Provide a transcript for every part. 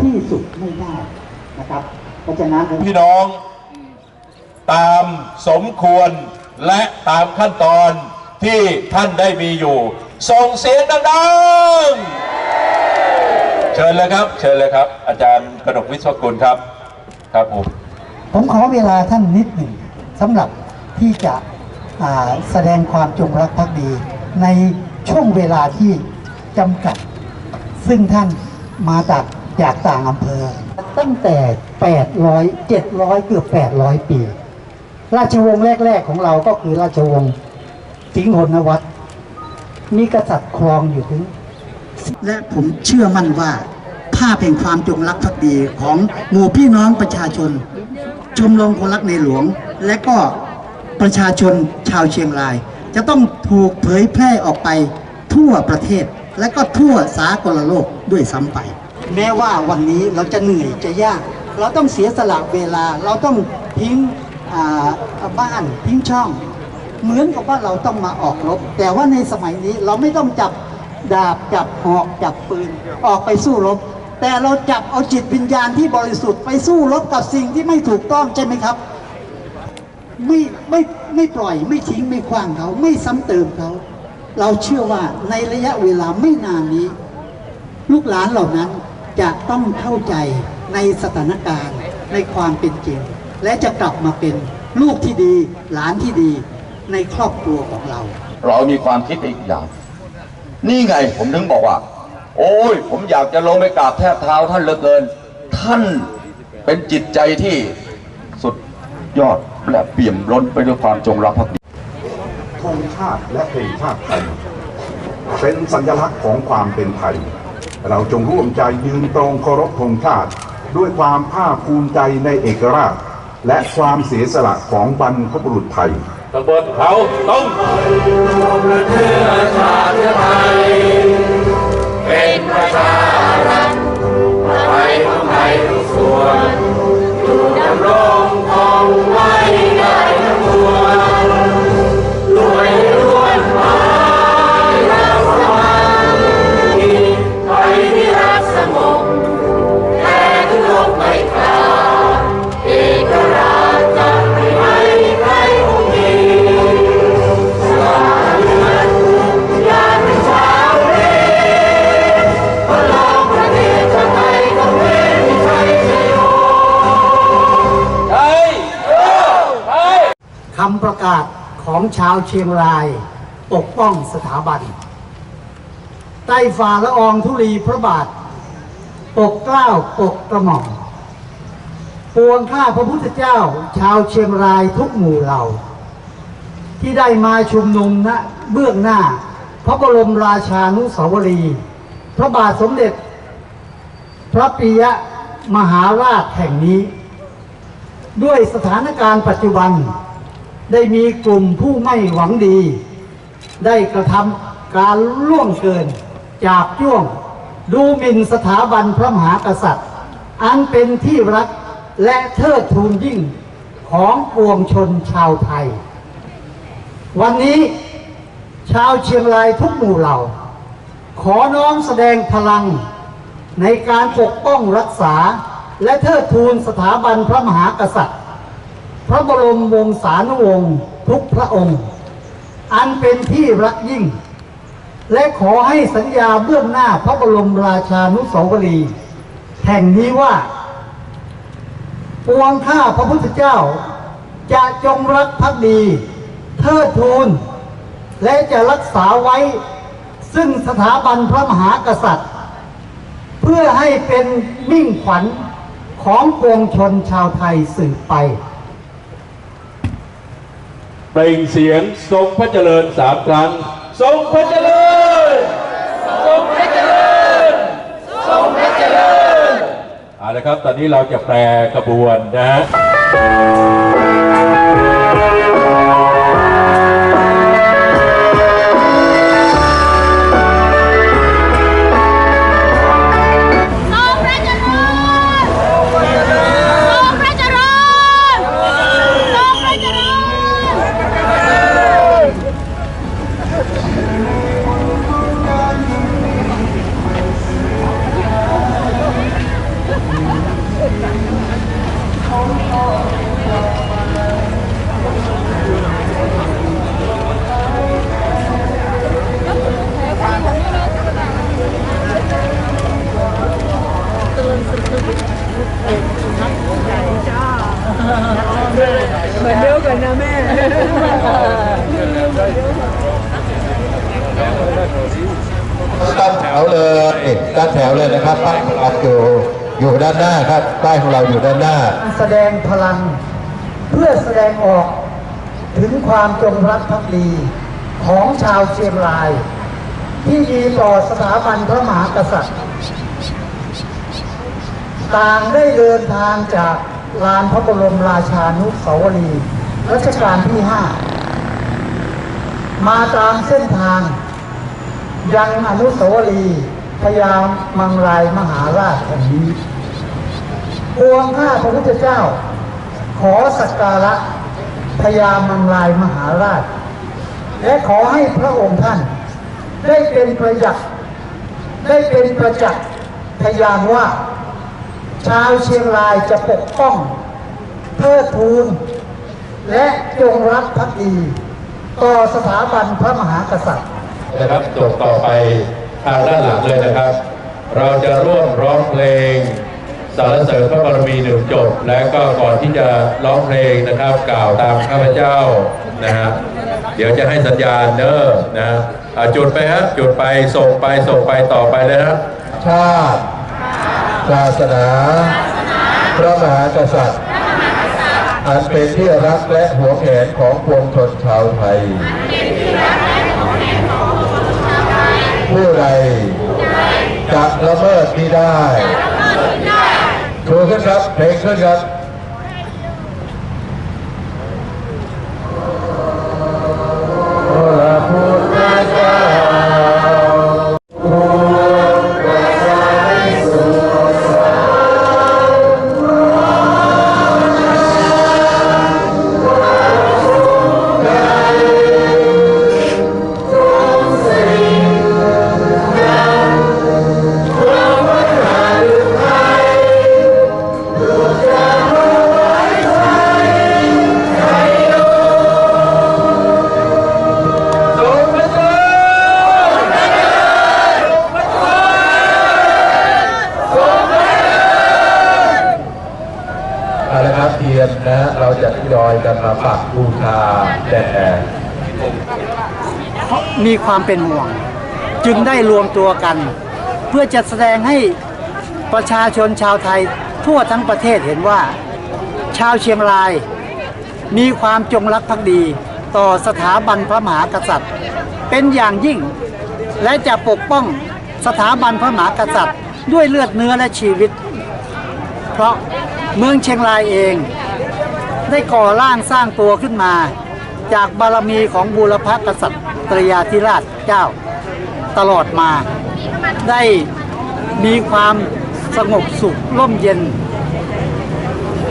ที่สุดไม่ได้นะครับ เพราะฉะนั้นพี่น้องตามสมควรและตามขั้นตอนที่ท่านได้มีอยู่ ส่งเสียงดังๆ เชิญเลยครับ เชิญเลยครับ อาจารย์กนกวิศวกุลครับ ครับผม ผมขอเวลาท่านนิดหนึ่งสำหรับที่จะอ่าแสดงความจงรักภักดี ในช่วงเวลาที่จำกัด ซึ่งท่านมาจาก จากต่างอำเภอ ตั้งแต่ 800 700 เกือบ 800 ปี ราชวงศ์แรก ๆ ของเราก็คือราชวงศ์สิงห์หนวัตรมีกษัตริย์ครองอยู่ถึง และผมเชื่อมั่นว่า ภาพแห่งความจงรักภักดีของหมู่พี่น้องประชาชน ชมรมคนรักในหลวง และก็ประชาชนชาวเชียงราย จะต้องถูกเผยแพร่ออกไปทั่วประเทศและก็ทั่วสากลโลกด้วยซ้ำไป แม้ว่าวันนี้เราจะเหนื่อยจะยาก เราต้องเสียสละเวลา เราต้องทิ้งบ้านทิ้งช่อง เหมือนกับว่าเราต้องมาออกรบ แต่ว่าในสมัยนี้เราไม่ต้องจับดาบจับหอกจับปืนออกไปสู้รบ แต่เราจับเอาจิตวิญญาณที่บริสุทธิ์ไปสู้รบกับสิ่งที่ไม่ถูกต้องใช่ไหมครับไม่ไม่ไม่ปล่อยไม่ทิ้งไม่คว้างเขาไม่ซ้ำเติมเขาเราเชื่อว่าในระยะเวลาไม่นานนี้ ลูกหลานเหล่านั้น จะต้องเข้าใจในสถานการณ์ในความเป็นจริง และจะกลับมาเป็นลูกที่ดีหลานที่ดีในครอบครัวของเรา เรามีความคิดอีกอย่าง นี่ไงผมถึงบอกว่า โอ้ย ผมอยากจะลงไปกราบแทบเท้าท่านเหลือเกิน ท่านเป็นจิตใจที่สุดยอดและเปี่ยมล้นไปด้วยความจงรักภักดีธงชาติและเพลงชาติไทยเป็นสัญลักษณ์ของความเป็นไทย เราจงร่วมใจยืนตรงเคารพธงชาติ ด้วยความภาคภูมิใจในเอกราช และความเสียสละของบรรพบุรุษไทยตำบลเขาต้องค ของชาวเชียงราย ปกป้องสถาบัน ใต้ฝ่าละอองธุลีพระบาท ปกเกล้าปกกระหม่อมปวงข้าพระพุทธเจ้าชาวเชียงรายทุกหมู่เหล่า ที่ได้มาชุมนุมณเบื้องหน้า พระบรมราชานุสาวรีย์พระบาทสมเด็จ พระปิยมหาราชแห่งนี้ ด้วยสถานการณ์ปัจจุบัน ได้มีกลุ่มผู้ไม่หวังดี ได้กระทำการล่วงเกิน จากจ้วง ดูหมิ่นสถาบันพระมหากษัตริย์ อันเป็นที่รักและเทิดทูนยิ่งของปวงชนชาวไทย วันนี้ชาวเชียงรายทุกหมู่เหล่า ขอน้อมแสดงพลังในการปกป้องรักษาและเทิดทูนสถาบันพระมหากษัตริย์ พระบรมวงศานุวงศ์ทุกพระองค์ อันเป็นที่รักยิ่ง และขอให้สัญญาเบื้องหน้าพระบรมราชานุสาวรีย์แห่งนี้ว่า ปวงข้าพระพุทธเจ้า จะจงรักภักดี เทิดทูน และจะรักษาไว้ ซึ่งสถาบันพระมหากษัตริย์ เพื่อให้เป็นมิ่งขวัญของปวงชนชาวไทยสืบไป เปล่งเสียงทรงพระเจริญสามครั้ง ทรงพระเจริญ ทรงพระเจริญ ทรงพระเจริญเอาละครับ ตอนนี้เราจะแปลกระบวนนะฮะ เลยตั้งแถวเลยนะครับป้ายของเราอยู่อยู่ด้านหน้าครับป้ายของเราอยู่ด้านหน้า แสดงพลังเพื่อแสดงออกถึงความจงรักภักดีของชาวเชียงราย ที่มีต่อสถาบันพระมหากษัตริย์ ต่างได้เดินทางจากลานพระบรมราชานุสาวรีย์รัชกาลที่ห้ามาตามเส้นทางยังอนุสาวรีย์ พญามมังรายมหาราชแห่งนี้พวงข้าพระพุทธเจ้า ขอสักการะพญามังลายมหาราช และขอให้พระองค์ท่าน ได้เป็นประจักษ์ได้เป็นประจักษ์พยานว่า ชาวเชียงรายจะปกป้องเทิดทูนและจงรักภักดี ต่อสถาบันพระมหากษัตริย์นะครับจบต่อไป ทางด้านหลังเลยนะครับ เราจะร่วมร้องเพลงสรรเสริญพระบารมีหนึ่งจบ และก็ก่อนที่จะร้องเพลงนะครับ กล่าวตามข้าพเจ้านะฮะเดี๋ยวจะให้สัญญาณเนอะนะอะจุดไปฮะจุดไปส่งไปส่งไปต่อไปเลยนะชาติศาสนา พระมหากษัตริย์ อันเป็นที่รักและหัวแหนของปวงชนชาวไทย ผู้ใดจะละเมิดมิได้ชูขึ้นครับเพลงขึ้นครับ ทียนนะเราจะทยอยกันมาปักบูชาแด่มีความเป็นห่วง จึงได้รวมตัวกัน เพื่อจะแสดงให้ประชาชนชาวไทยทั่วทั้งประเทศเห็นว่า ชาวเชียงราย มีความจงรักภักดีต่อสถาบันพระมหากษัตริย์ เป็นอย่างยิ่ง และจะปกป้องสถาบันพระมหากษัตริย์ ด้วยเลือดเนื้อและชีวิต เพราะ เมืองเชียงรายเอง ได้ก่อร่างสร้างตัวขึ้นมา จากบารมีของบูรพกษัตริยาธิราชเจ้า ตลอดมาได้มีความสงบสุขร่มเย็น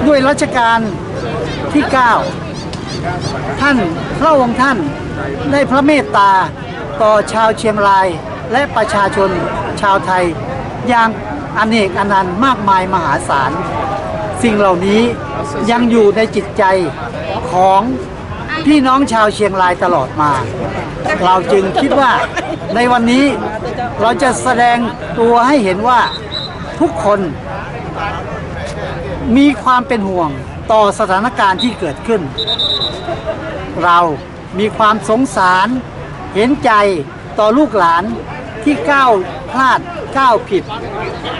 ด้วยรัชกาลที่ 9 ท่านพระองค์ท่านได้พระเมตตาต่อชาวเชียงรายและประชาชนชาวไทยอย่างอเนกอนันต์มากมายมหาศาล สิ่งเหล่านี้ยังอยู่ในจิตใจของพี่น้องชาวเชียงรายตลอดมา เราจึงคิดว่าในวันนี้เราจะแสดงตัวให้เห็นว่าทุกคนมีความเป็นห่วงต่อสถานการณ์ที่เกิดขึ้น เรามีความสงสารเห็นใจต่อลูกหลานที่ก้าวพลาดก้าวผิด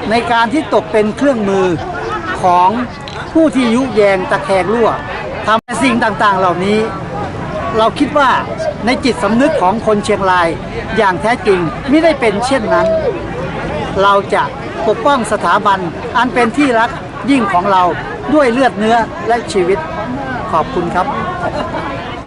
ในการที่ตกเป็นเครื่องมือ ของผู้ที่ยุแยงตะแคงรั่วทำสิ่งต่างๆ เหล่านี้ เราคิดว่าในจิตสำนึกของคนเชียงรายอย่างแท้จริงไม่ได้เป็นเช่นนั้น เราจะปกป้องสถาบันอันเป็นที่รักยิ่งของเราด้วยเลือดเนื้อและชีวิตขอบคุณครับ